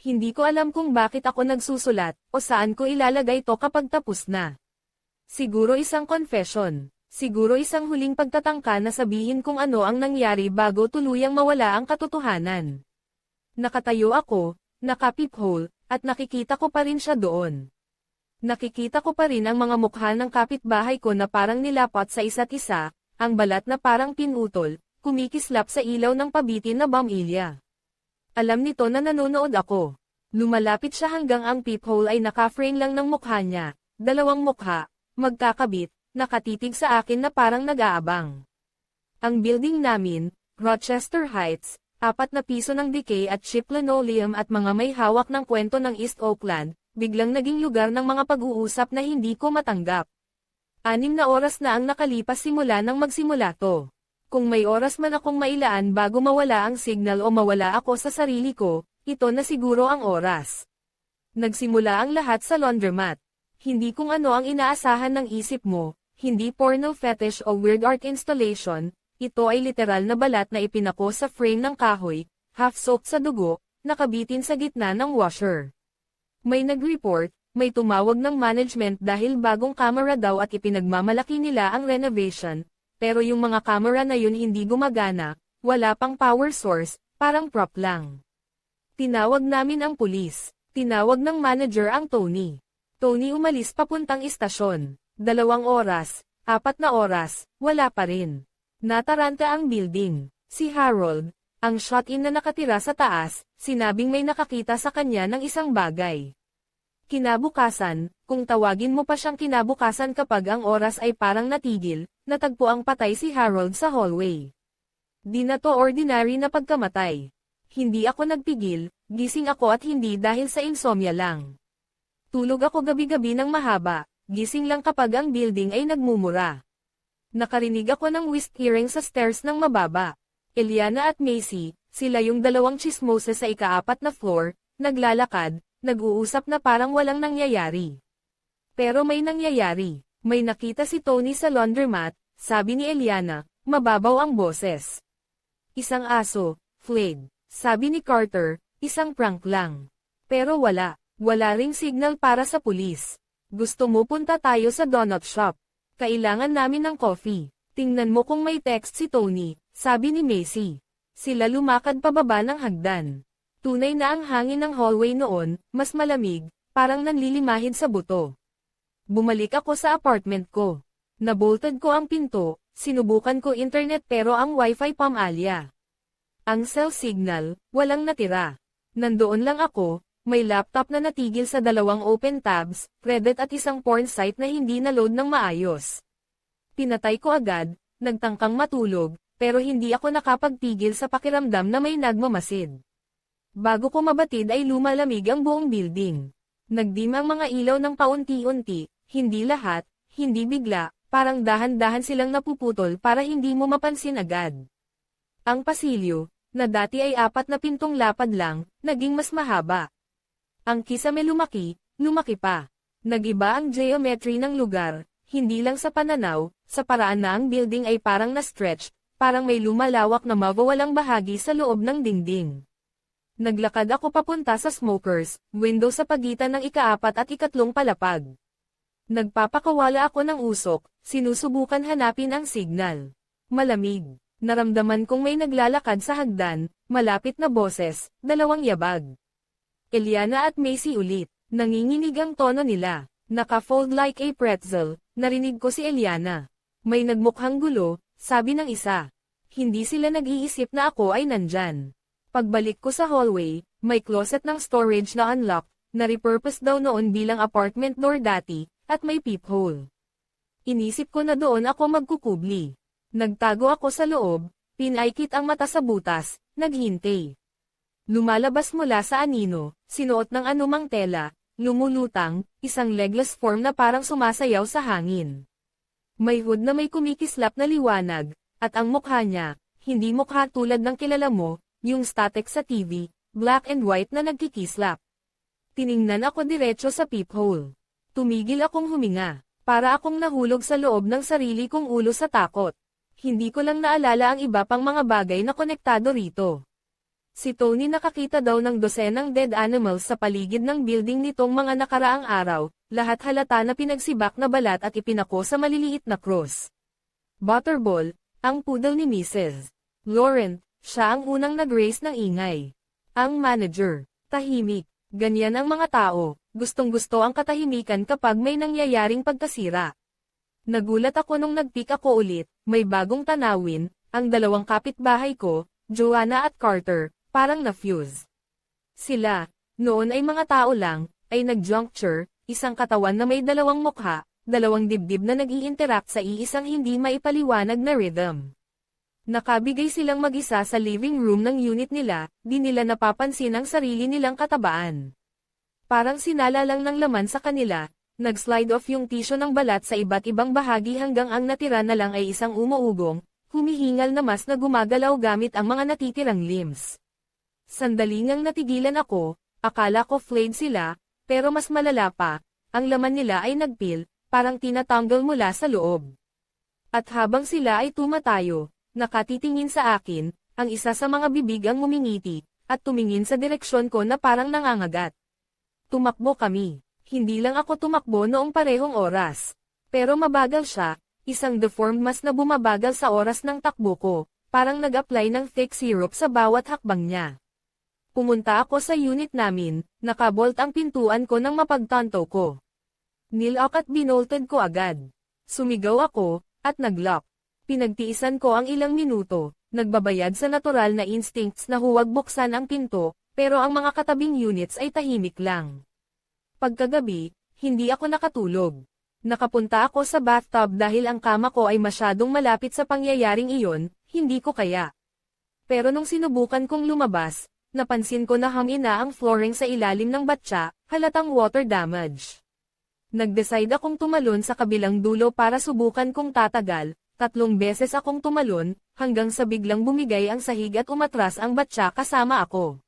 Hindi ko alam kung bakit ako nagsusulat, o saan ko ilalagay to kapag tapos na. Siguro isang confession. Siguro isang huling pagtatangka na sabihin kung ano ang nangyari bago tuluyang mawala ang katotohanan. Nakatayo ako, nakapiphole, at nakikita ko pa rin siya doon. Nakikita ko pa rin ang mga mukha ng kapitbahay ko na parang nilapat sa isa't isa, ang balat na parang pinutol, kumikislap sa ilaw ng pabitin na bamilya. Alam nito na nanonood ako. Lumalapit siya hanggang ang peephole ay nakaframe lang ng mukha niya, dalawang mukha, magkakabit, nakatitig sa akin na parang nag-aabang. Ang building namin, Rochester Heights, apat na piso ng decay at cheap linoleum at mga may hawak ng kwento ng East Oakland, biglang naging lugar ng mga pag-uusap na hindi ko matanggap. Anim na oras na ang nakalipas simula nang magsimula to. Kung may oras man akong mailaan bago mawala ang signal o mawala ako sa sarili ko, ito na siguro ang oras. Nagsimula ang lahat sa laundromat. Hindi kung ano ang inaasahan ng isip mo, hindi porno fetish o weird art installation, ito ay literal na balat na ipinako sa frame ng kahoy, half soaked sa dugo, nakabitin sa gitna ng washer. May nag-report, may tumawag ng management dahil bagong camera daw at ipinagmamalaki nila ang renovation, pero yung mga camera na yun hindi gumagana, wala pang power source, parang prop lang. Tinawag namin ang pulis, tinawag ng manager ang Tony. Tony umalis papuntang istasyon. Dalawang oras, apat na oras, wala pa rin. Nataranta ang building. Si Harold, ang shot-in na nakatira sa taas, sinabing may nakakita sa kanya ng isang bagay. Kinabukasan, kung tawagin mo pa siyang kinabukasan kapag ang oras ay parang natigil, natagpo ang patay si Harold sa hallway. Di na to ordinary na pagkamatay. Hindi ako nagpigil, gising ako at hindi dahil sa insomnia lang. Tulog ako gabi-gabi ng mahaba, gising lang kapag ang building ay nagmumura. Nakarinig ako ng whispering sa stairs ng mababa. Eliana at Macy, sila yung dalawang chismoses sa ikaapat na floor, naglalakad, nag-uusap na parang walang nangyayari. Pero may nangyayari. May nakita si Tony sa laundromat, sabi ni Eliana, mababaw ang boses. Isang aso, flayed. Sabi ni Carter, isang prank lang. Pero wala, wala ring signal para sa pulis. Gusto mo punta tayo sa donut shop. Kailangan namin ng coffee. Tingnan mo kung may text si Tony, sabi ni Macy. Sila lumakad pababa ng hagdan. Tunay na ang hangin ng hallway noon, mas malamig, parang nanlilimahid sa buto. Bumalik ako sa apartment ko. Nabolted ko ang pinto, sinubukan ko internet pero ang wifi pamalya. Ang cell signal, walang natira. Nandoon lang ako, may laptop na natigil sa dalawang open tabs, Reddit at isang porn site na hindi na-load ng maayos. Pinatay ko agad, nagtangkang matulog, pero hindi ako nakapagpigil sa pakiramdam na may nagmamasid. Bago ko mabatid ay lumalamig ang buong building. Nagdim ang mga ilaw ng paunti-unti, hindi lahat, hindi bigla, parang dahan-dahan silang napuputol para hindi mo mapansin agad. Ang pasilyo, na dati ay apat na pintong lapad lang, naging mas mahaba. Ang kisame lumaki, lumaki pa. Nagiba ang geometry ng lugar, hindi lang sa pananaw, sa paraan na ang building ay parang na-stretch, parang may lumalawak na mawawalang bahagi sa loob ng dingding. Naglakad ako papunta sa smokers, window sa pagitan ng ikaapat at ikatlong palapag. Nagpapakawala ako ng usok, sinusubukan hanapin ang signal. Malamig. Naramdaman kong may naglalakad sa hagdan, malapit na boses, dalawang yabag. Eliana at Macy ulit. Nanginginig ang tono nila. Naka-fold like a pretzel, narinig ko si Eliana. May nagmukhang gulo, sabi ng isa. Hindi sila nag-iisip na ako ay nandyan. Pagbalik ko sa hallway, may closet ng storage na unlock, na repurpose daw noon bilang apartment door dati, at may peephole. Inisip ko na doon ako magkukubli. Nagtago ako sa loob, pinaikit ang mata sa butas, naghintay. Lumalabas mula sa anino, sinuot ng anumang tela, lumulutang, isang legless form na parang sumasayaw sa hangin. May hood na may kumikislap na liwanag, at ang mukha niya, hindi mukha tulad ng kilala mo, yung static sa TV, black and white na nagkikislap. Tiningnan ako diretso sa peephole. Tumigil akong huminga, para akong nahulog sa loob ng sarili kong ulo sa takot. Hindi ko lang naalala ang iba pang mga bagay na konektado rito. Si Tony nakakita daw ng dosenang dead animals sa paligid ng building nitong mga nakaraang araw, lahat halata na pinagsibak na balat at ipinako sa maliliit na cross. Butterball, ang poodle ni Mrs. Laurent, siya ang unang nag-raise ng ingay. Ang manager, tahimik, ganyan ang mga tao, gustong-gusto ang katahimikan kapag may nangyayaring pagkasira. Nagulat ako nung nag-pick ako ulit, may bagong tanawin, ang dalawang kapitbahay ko, Joanna at Carter, parang na-fuse. Sila, noon ay mga tao lang, ay nag-juncture, isang katawan na may dalawang mukha, dalawang dibdib na nag interact sa iisang hindi maipaliwanag na rhythm. Nakabigay silang mag-isa sa living room ng unit nila, di nila napapansin ang sarili nilang katabaan. Parang sinala lang ng laman sa kanila, nag-slide off yung tissue ng balat sa iba't ibang bahagi hanggang ang natira na lang ay isang umuugong, humihingal na mas na gumagalaw gamit ang mga natitirang limbs. Sandali ngang natigilan ako, akala ko flayed sila, pero mas malala pa, ang laman nila ay nagpil, parang tinatanggal mula sa loob. At habang sila ay tumatayo, nakatitingin sa akin, ang isa sa mga bibig ang ngumingiti, at tumingin sa direksyon ko na parang nangangagat. Tumakbo kami. Hindi lang ako tumakbo noong parehong oras. Pero mabagal siya, isang deformed mas na bumabagal sa oras ng takbo ko, parang nag-apply ng thick syrup sa bawat hakbang niya. Pumunta ako sa unit namin, nakabolt ang pintuan ko nang mapagtanto ko. Nilak at binolted ko agad. Sumigaw ako, at naglock. Pinagtiisan ko ang ilang minuto, nagbabayad sa natural na instincts na huwag buksan ang pinto, pero ang mga katabing units ay tahimik lang. Pagkagabi, hindi ako nakatulog. Nakapunta ako sa bathtub dahil ang kama ko ay masyadong malapit sa pangyayaring iyon, hindi ko kaya. Pero nung sinubukan kong lumabas, napansin ko na hamina ang flooring sa ilalim ng batya, halatang water damage. Nag-decide akong tumalon sa kabilang dulo para subukan kung tatagal, tatlong beses akong tumalon, hanggang sa biglang bumigay ang sahig at umatras ang batya kasama ako.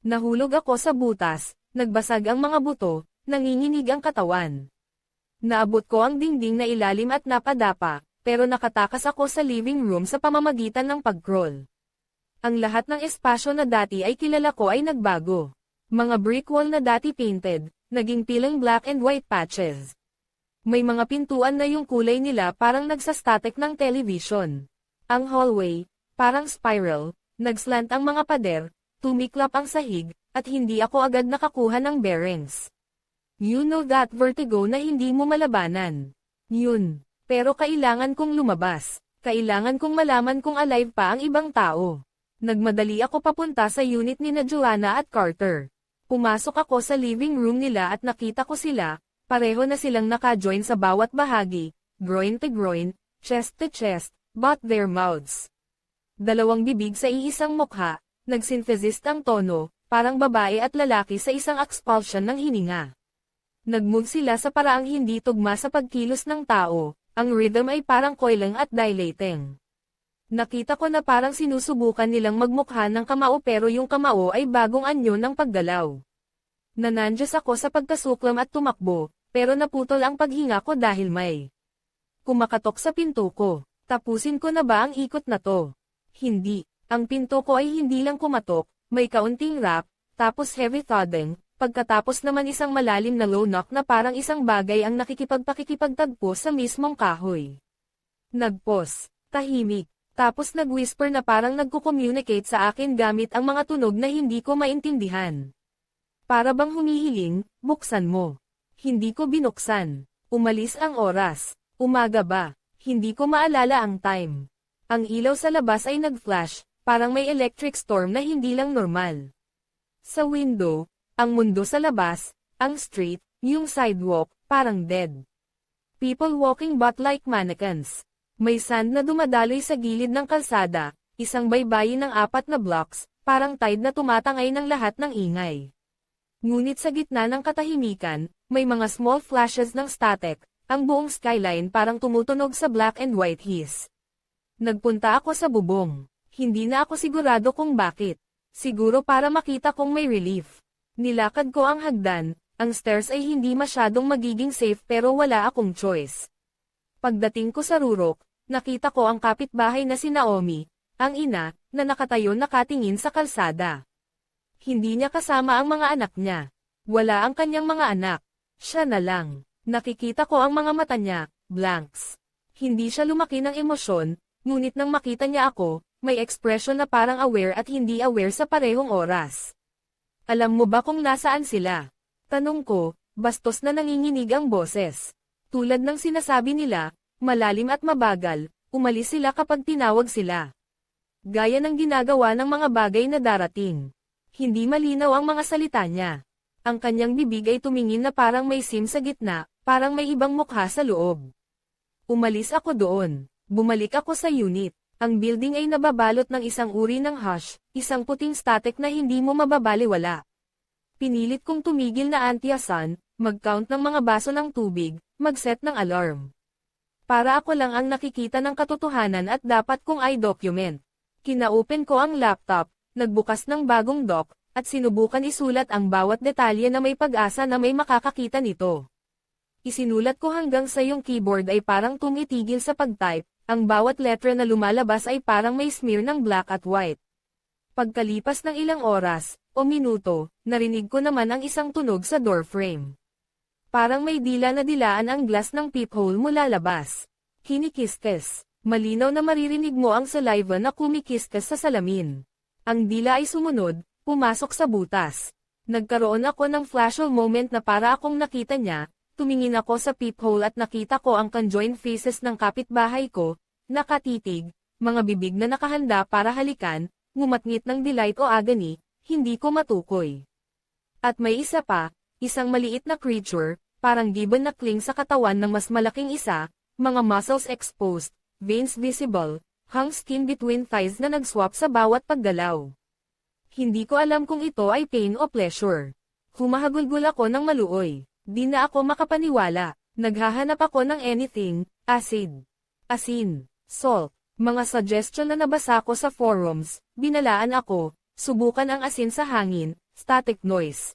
Nahulog ako sa butas, nagbasag ang mga buto, nanginginig ang katawan. Naabot ko ang dingding na ilalim at napadapa, pero nakatakas ako sa living room sa pamamagitan ng pag-crawl. Ang lahat ng espasyo na dati ay kilala ko ay nagbago. Mga brick wall na dati painted, naging pilang black and white patches. May mga pintuan na yung kulay nila parang nagsastatic ng television. Ang hallway, parang spiral, nagslant ang mga pader, tumiklap ang sahig, at hindi ako agad nakakuha ng bearings. You know that vertigo na hindi mo malabanan. Yun. Pero kailangan kong lumabas. Kailangan kong malaman kung alive pa ang ibang tao. Nagmadali ako papunta sa unit ni na Joanna at Carter. Pumasok ako sa living room nila at nakita ko sila, pareho na silang naka-join sa bawat bahagi, groin to groin, chest to chest, but their mouths. Dalawang bibig sa iisang mukha, nagsynthesis ang tono, parang babae at lalaki sa isang expulsion ng hininga. Nagmove sila sa paraang hindi tugma sa pagkilos ng tao, ang rhythm ay parang coiling at dilating. Nakita ko na parang sinusubukan nilang magmukha ng kamao pero yung kamao ay bagong anyo ng paggalaw. Nanandyas ako sa pagkasuklam at tumakbo, pero naputol ang paghinga ko dahil may kumakatok sa pinto ko. Tapusin ko na ba ang ikot na to? Hindi. Ang pinto ko ay hindi lang kumatok, may kaunting rap, tapos heavy thudding, pagkatapos naman isang malalim na low knock na parang isang bagay ang nakikipagpakikipagtagpo sa mismong kahoy. Nagpos, tahimik, tapos nag-whisper na parang nagko-communicate sa akin gamit ang mga tunog na hindi ko maintindihan. Para bang humihiling, buksan mo. Hindi ko binuksan. Umalis ang oras. Umaga ba? Hindi ko maalala ang time. Ang ilaw sa labas ay nag-flash, parang may electric storm na hindi lang normal. Sa window, ang mundo sa labas, ang street, yung sidewalk, parang dead. People walking but like mannequins. May sand na dumadaloy sa gilid ng kalsada, isang baybayin ng apat na blocks, parang tide na tumatangay ng lahat ng ingay. Ngunit sa gitna ng katahimikan, may mga small flashes ng static, ang buong skyline parang tumutunog sa black and white haze. Nagpunta ako sa bubong. Hindi na ako sigurado kung bakit. Siguro para makita kong may relief. Nilakad ko ang hagdan, ang stairs ay hindi masyadong magiging safe pero wala akong choice. Pagdating ko sa rurok, nakita ko ang kapitbahay na si Naomi, Ang ina, na nakatayo nakatingin sa kalsada. Hindi niya kasama ang mga anak niya. Wala ang kanyang mga anak. Siya na lang. Nakikita ko ang mga mata niya, blanks. Hindi siya lumaki ng emosyon, ngunit nang makita niya ako, may ekspresyon na parang aware at hindi aware sa parehong oras. Alam mo ba kung nasaan sila? Tanong ko, bastos na nanginginig ang boses. Tulad ng sinasabi nila, malalim at mabagal, umalis sila kapag tinawag sila. Gaya ng ginagawa ng mga bagay na darating. Hindi malinaw ang mga salita niya. Ang kanyang bibig ay tumingin na parang may sim sa gitna, parang may ibang mukha sa loob. Umalis ako doon. Bumalik ako sa unit. Ang building ay nababalot ng isang uri ng hush, isang puting static na hindi mo mababaliwala. Pinilit kong tumigil na antiasan, mag-count ng mga baso ng tubig, mag-set ng alarm. Para ako lang ang nakikita ng katotohanan at dapat kong i-document. Kinaopen ko ang laptop, nagbukas ng bagong doc, at sinubukan isulat ang bawat detalye na may pag-asa na may makakakita nito. Isinulat ko hanggang sa yung keyboard ay parang tumitigil sa pag-type, ang bawat letra na lumalabas ay parang may smear ng black at white. Pagkalipas ng ilang oras, o minuto, narinig ko naman ang isang tunog sa doorframe. Parang may dila na dilaan ang glass ng peephole mula labas. Kinikistes. Malinaw na maririnig mo ang saliva na kumikistes sa salamin. Ang dila ay sumunod, pumasok sa butas. Nagkaroon ako ng flashal moment na para akong nakita niya, tumingin ako sa peephole at nakita ko ang conjoined faces ng kapitbahay ko, nakatitig, mga bibig na nakahanda para halikan, ngumatngit ng delight o agony, hindi ko matukoy. At may isa pa, isang maliit na creature, parang gibbon na cling sa katawan ng mas malaking isa, mga muscles exposed, veins visible, hung skin between thighs na nag-swap sa bawat paggalaw. Hindi ko alam kung ito ay pain o pleasure. Humahagulgul ako ng maluoy. Di na ako makapaniwala. Naghahanap ako ng anything, acid, asin, salt, mga suggestion na nabasa ko sa forums, binalaan ako, subukan ang asin sa hangin, static noise.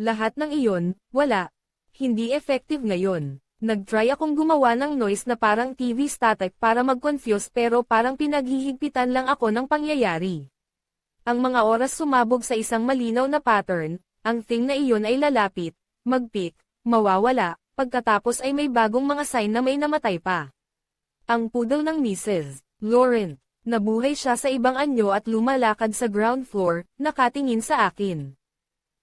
Lahat ng iyon, wala. Hindi effective ngayon. Nag-try akong gumawa ng noise na parang TV static para mag-confuse pero parang pinaghihigpitan lang ako ng pangyayari. Ang mga oras sumabog sa isang malinaw na pattern, ang thing na iyon ay lalapit, mag-pick, mawawala, pagkatapos ay may bagong mga sign na may namatay pa. Ang poodle ng Mrs. Laurent, nabuhay siya sa ibang anyo at lumalakad sa ground floor, nakatingin sa akin.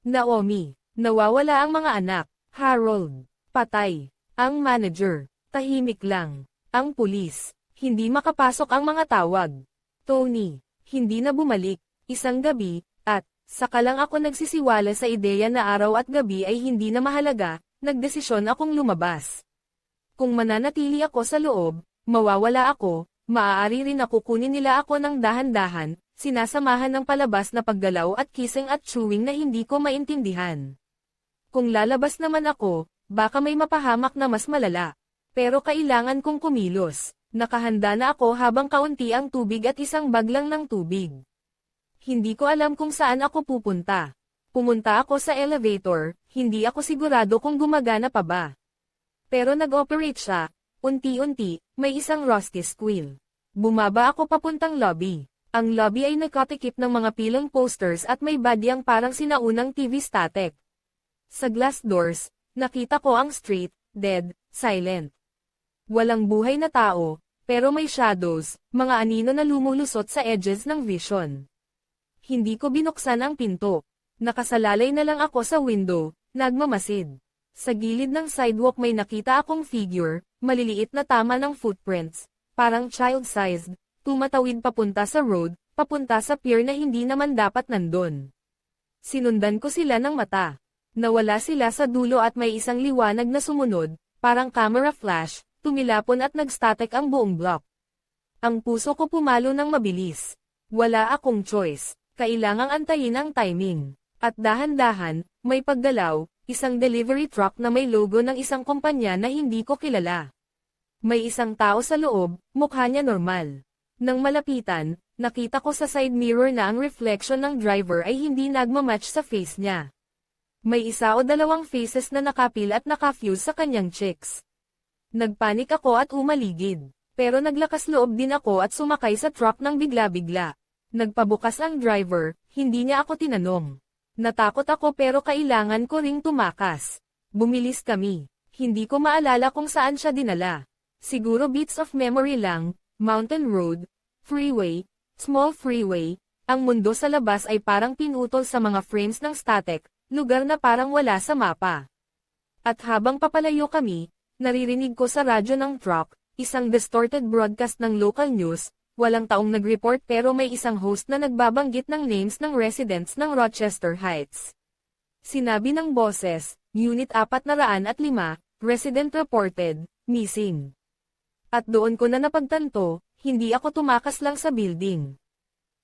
Naomi, nawawala ang mga anak, Harold, patay, ang manager, tahimik lang, ang pulis, hindi makapasok ang mga tawag. Tony, hindi na bumalik, isang gabi, saka lang ako nagsisiwala sa ideya na araw at gabi ay hindi na mahalaga, nagdesisyon akong lumabas. Kung mananatili ako sa loob, mawawala ako, maaari rin ako kunin nila ako ng dahan-dahan, sinasamahan ng palabas na paggalaw at kissing at chewing na hindi ko maintindihan. Kung lalabas naman ako, baka may mapahamak na mas malala. Pero kailangan kong kumilos. Nakahanda na ako habang kaunti ang tubig at isang bag lang ng tubig. Hindi ko alam kung saan ako pupunta. Pumunta ako sa elevator, hindi ako sigurado kung gumagana pa ba. Pero nag-operate siya, unti-unti, may isang rusty squeal. Bumaba ako papuntang lobby. Ang lobby ay nagkatikip ng mga pilang posters at may badyang parang sinaunang TV static. Sa glass doors, nakita ko ang street, dead, silent. Walang buhay na tao, pero may shadows, mga anino na lumulusot sa edges ng vision. Hindi ko binuksan ang pinto. Nakasalalay na lang ako sa window, nagmamasid. Sa gilid ng sidewalk may nakita akong figure, maliliit na tama ng footprints, parang child-sized, tumatawid papunta sa road, papunta sa pier na hindi naman dapat nandun. Sinundan ko sila ng mata. Nawala sila sa dulo at may isang liwanag na sumunod, parang camera flash, tumilapon at nagstatic ang buong block. Ang puso ko pumalo ng mabilis. Wala akong choice, kailangang antayin ang timing. At dahan-dahan, may paggalaw, isang delivery truck na may logo ng isang kumpanya na hindi ko kilala. May isang tao sa loob, mukha niya normal. Nang malapitan, nakita ko sa side mirror na ang reflection ng driver ay hindi nagmamatch sa face niya. May isa o dalawang faces na nakapil at nakafuse sa kanyang cheeks. Nagpanik ako at umaligid. Pero naglakas loob din ako at sumakay sa truck ng bigla-bigla. Nagpabukas ang driver, hindi niya ako tinanong. Natakot ako pero kailangan ko ring tumakas. Bumilis kami. Hindi ko maalala kung saan siya dinala. Siguro bits of memory lang, mountain road, freeway, small freeway, ang mundo sa labas ay parang pinutol sa mga frames ng static, lugar na parang wala sa mapa. At habang papalayo kami, naririnig ko sa radyo ng truck, isang distorted broadcast ng local news, walang taong nag-report pero may isang host na nagbabanggit ng names ng residents ng Rochester Heights. Sinabi ng boses, Unit 405, resident reported, missing. At doon ko na napagtanto, hindi ako tumakas lang sa building.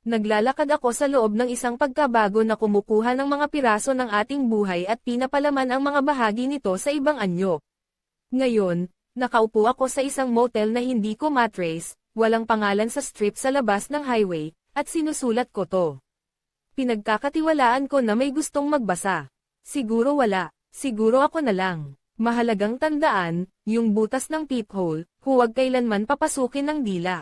Naglalakad ako sa loob ng isang pagkabago na kumukuha ng mga piraso ng ating buhay at pinapalaman ang mga bahagi nito sa ibang anyo. Ngayon, nakaupo ako sa isang motel na hindi ko matrace, walang pangalan sa strip sa labas ng highway, at sinusulat ko to. Pinagkakatiwalaan ko na may gustong magbasa. Siguro wala, siguro ako na lang. Mahalagang tandaan, yung butas ng peephole, huwag kailanman papasukin ng dila.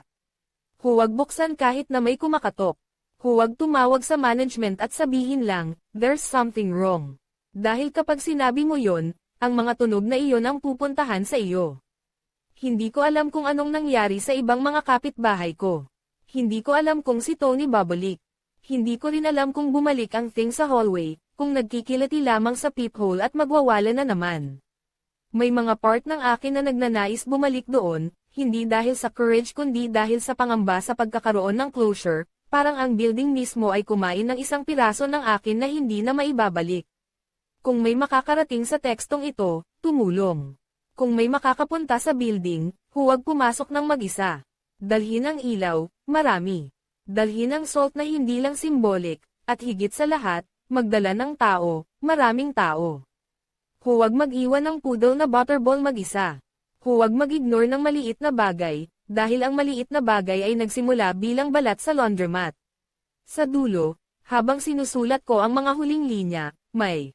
Huwag buksan kahit na may kumakatok. Huwag tumawag sa management at sabihin lang, there's something wrong. Dahil kapag sinabi mo yon, ang mga tunog na iyon ang pupuntahan sa iyo. Hindi ko alam kung anong nangyari sa ibang mga kapitbahay ko. Hindi ko alam kung si Tony babalik. Hindi ko rin alam kung bumalik ang thing sa hallway, kung nagkikilati lamang sa peephole at magwawala na naman. May mga part ng akin na nagnanais bumalik doon, hindi dahil sa courage kundi dahil sa pangamba sa pagkakaroon ng closure, parang ang building mismo ay kumain ng isang piraso ng akin na hindi na maibabalik. Kung may makakarating sa tekstong ito, tumulong. Kung may makakapunta sa building, huwag pumasok ng mag-isa. Dalhin ang ilaw, marami. Dalhin ang salt na hindi lang symbolic, at higit sa lahat, magdala ng tao, maraming tao. Huwag mag-iwan ng poodle na butterball mag-isa. Huwag mag-ignore ng maliit na bagay, dahil ang maliit na bagay ay nagsimula bilang balat sa laundromat. Sa dulo, habang sinusulat ko ang mga huling linya, may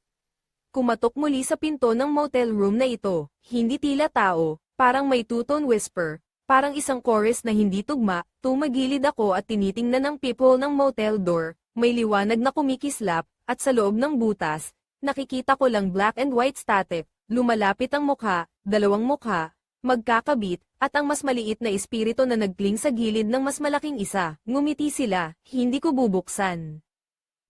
kumatok muli sa pinto ng motel room na ito, hindi tila tao, parang may two-tone whisper, parang isang chorus na hindi tugma, tumagilid ako at tinitingnan ang people ng motel door, may liwanag na kumikislap, at sa loob ng butas, nakikita ko lang black and white static, lumalapit ang mukha, dalawang mukha, magkakabit, at ang mas maliit na espiritu na nagkling sa gilid ng mas malaking isa, ngumiti sila, hindi ko bubuksan.